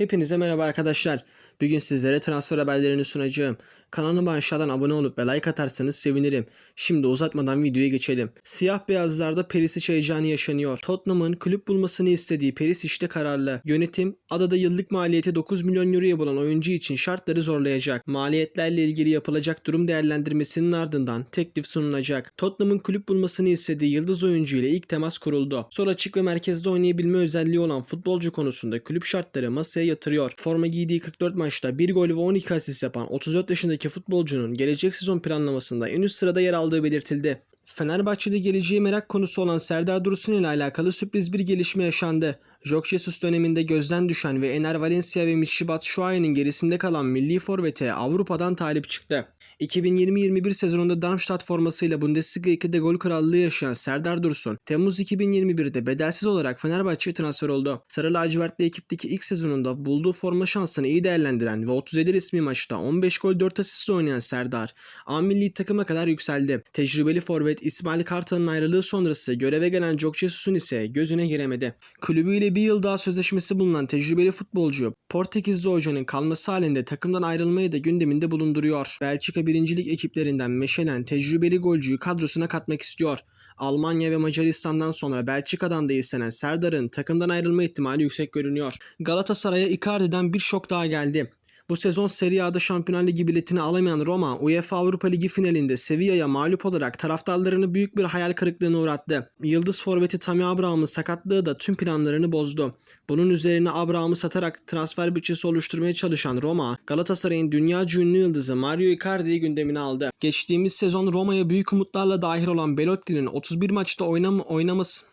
Hepinize merhaba arkadaşlar. Bugün sizlere transfer haberlerini sunacağım. Kanalıma aşağıdan abone olup ve like atarsanız sevinirim. Şimdi uzatmadan videoya geçelim. Siyah beyazlarda Perisic heyecanı yaşanıyor. Tottenham'ın kulüp bulmasını istediği Perisic'te kararlı. Yönetim adada yıllık maliyeti 9 milyon euroya bulan oyuncu için şartları zorlayacak. Maliyetlerle ilgili yapılacak durum değerlendirmesinin ardından teklif sunulacak. Tottenham'ın kulüp bulmasını istediği yıldız oyuncu ile ilk temas kuruldu. Sol açık ve merkezde oynayabilme özelliği olan futbolcu konusunda kulüp şartları masaya yatırıyor. Forma giydiği 44 maçta 1 gol ve 12 asist yapan 34 yaşındaki futbolcunun gelecek sezon planlamasında en üst sırada yer aldığı belirtildi. Fenerbahçe'de geleceği merak konusu olan Serdar Dursun ile alakalı sürpriz bir gelişme yaşandı. Jorge Jesus döneminde gözden düşen ve Ener Valencia ve Michy Batshuayi'nin gerisinde kalan milli forvete Avrupa'dan talip çıktı. 2020-21 sezonunda Darmstadt formasıyla Bundesliga 2'de gol krallığı yaşayan Serdar Dursun, Temmuz 2021'de bedelsiz olarak Fenerbahçe'ye transfer oldu. Sarı lacivertli ekipteki ilk sezonunda bulduğu forma şansını iyi değerlendiren ve 37 resmi maçta 15 gol 4 asist oynayan Serdar, A milli takıma kadar yükseldi. Tecrübeli forvet İsmail Kartal'ın ayrılığı sonrası göreve gelen Jorge Jesus'un ise gözüne giremedi. Kulübüyle bir yıl daha sözleşmesi bulunan tecrübeli futbolcu, Portekizli hocanın kalması halinde takımdan ayrılmayı da gündeminde bulunduruyor. Belçika birincilik ekiplerinden meşelen tecrübeli golcüyü kadrosuna katmak istiyor. Almanya ve Macaristan'dan sonra Belçika'dan da istenen Serdar'ın takımdan ayrılma ihtimali yüksek görünüyor. Galatasaray'a Icardi'den bir şok daha geldi. Bu sezon Serie A'da Şampiyonlar Ligi biletini alamayan Roma, UEFA Avrupa Ligi finalinde Sevilla'ya mağlup olarak taraftarlarını büyük bir hayal kırıklığına uğrattı. Yıldız forveti Tammy Abraham'ın sakatlığı da tüm planlarını bozdu. Bunun üzerine Abraham'ı satarak transfer bütçesi oluşturmaya çalışan Roma, Galatasaray'ın dünya ünlü yıldızı Mario Icardi'yi gündemine aldı. Geçtiğimiz sezon Roma'ya büyük umutlarla dahil olan Belotti'nin 31 maçta oynam oynaması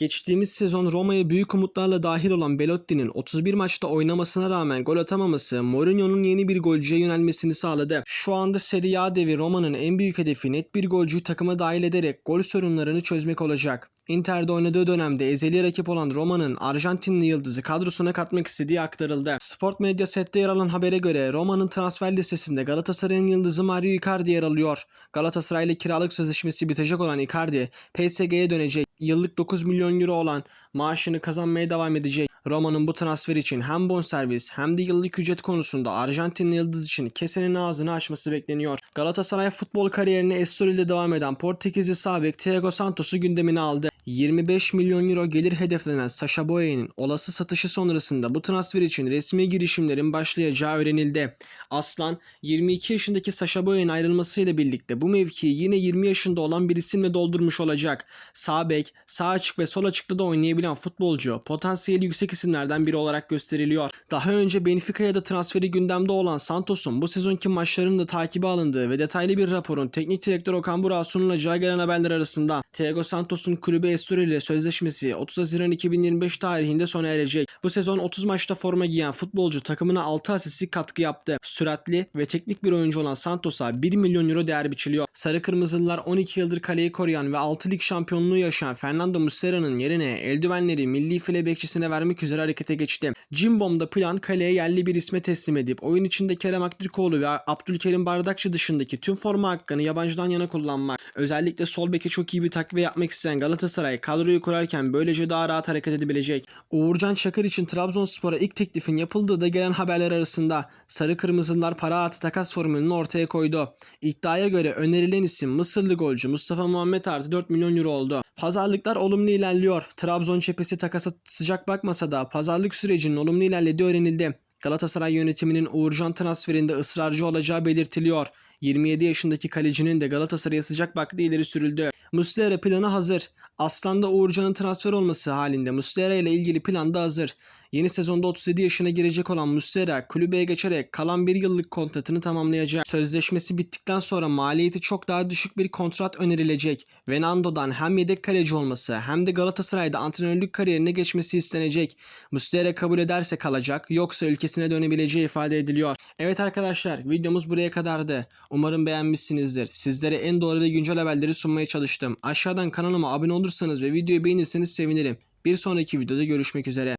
Geçtiğimiz sezon Roma'ya büyük umutlarla dahil olan Belotti'nin 31 maçta oynamasına rağmen gol atamaması Mourinho'nun yeni bir golcüye yönelmesini sağladı. Şu anda Serie A devi Roma'nın en büyük hedefi net bir golcüyü takıma dahil ederek gol sorunlarını çözmek olacak. Inter'de oynadığı dönemde ezeli rakip olan Roma'nın Arjantinli yıldızı kadrosuna katmak istediği aktarıldı. Sport Medya sette yer alan habere göre Roma'nın transfer listesinde Galatasaray'ın yıldızı Mario Icardi yer alıyor. Galatasaray ile kiralık sözleşmesi bitecek olan Icardi PSG'ye dönecek. Yıllık 9 milyon euro olan maaşını kazanmaya devam edecek. Roma'nın bu transfer için hem bonservis hem de yıllık ücret konusunda Arjantinli yıldız için kesenin ağzını açması bekleniyor. Galatasaray futbol kariyerine Estoril devam eden Portekizli sabek Thiago Santos'u gündemine aldı. 25 milyon euro gelir hedeflenen Sasha Boye'nin olası satışı sonrasında bu transfer için resmi girişimlerin başlayacağı öğrenildi. Aslan 22 yaşındaki Sasha Boye'nin ayrılmasıyla birlikte bu mevkiyi yine 20 yaşında olan bir isimle doldurmuş olacak. Sağ bek, sağ açık ve sol açıkta da oynayabilen futbolcu potansiyeli yüksek isimlerden biri olarak gösteriliyor. Daha önce Benfica'ya da transferi gündemde olan Santos'un bu sezonki maçlarının da takibi alındığı ve detaylı bir raporun teknik direktör Okan Burak'a sunulacağı gelen haberler arasında Thiago Santos'un kulübü Estoril ile sözleşmesi 30 Haziran 2025 tarihinde sona erecek. Bu sezon 30 maçta forma giyen futbolcu takımına 6 asistlik katkı yaptı. Süratli ve teknik bir oyuncu olan Santos'a 1 milyon euro değer biçiliyor. Sarı Kırmızılılar 12 yıldır kaleyi koruyan ve 6 lig şampiyonluğu yaşayan Fernando Muslera'nın yerine eldivenleri milli file bekçisine vermek üzere harekete geçti. Cimbom'da plan kaleye yerli bir isme teslim edip oyun içinde Kerem Aktürkoğlu ve Abdülkerim Bardakçı dışındaki tüm forma hakkını yabancıdan yana kullanmak. Özellikle sol beke çok iyi bir takviye yapmak isteyen Galatasaray kadroyu kurarken böylece daha rahat hareket edebilecek. Uğurcan Çakır için Trabzonspor'a ilk teklifin yapıldığı da gelen haberler arasında Sarı Kırmızılar para artı takas formülünü ortaya koydu. İddiaya göre önerilen isim Mısırlı golcü Mustafa Muhammed artı 4 milyon euro oldu. Pazarlıklar olumlu ilerliyor. Trabzon cephesi takasa sıcak bakmasa da pazarlık sürecinin olumlu ilerlediği öğrenildi. Galatasaray yönetiminin Uğurcan transferinde ısrarcı olacağı belirtiliyor. 27 yaşındaki kalecinin de Galatasaray'a sıcak baktığı ileri sürüldü. Muslera planı hazır. Aslan'da Uğurcan'ın transfer olması halinde Muslera ile ilgili plan da hazır. Yeni sezonda 37 yaşına girecek olan Muslera kulübeye geçerek kalan bir yıllık kontratını tamamlayacak. Sözleşmesi bittikten sonra maliyeti çok daha düşük bir kontrat önerilecek. Venando'dan hem yedek kaleci olması hem de Galatasaray'da antrenörlük kariyerine geçmesi istenecek. Muslera kabul ederse kalacak yoksa ülkesine dönebileceği ifade ediliyor. Evet arkadaşlar videomuz buraya kadardı. Umarım beğenmişsinizdir. Sizlere en doğru ve güncel haberleri sunmaya çalıştım. Aşağıdan kanalıma abone olursanız ve videoyu beğenirseniz sevinirim. Bir sonraki videoda görüşmek üzere.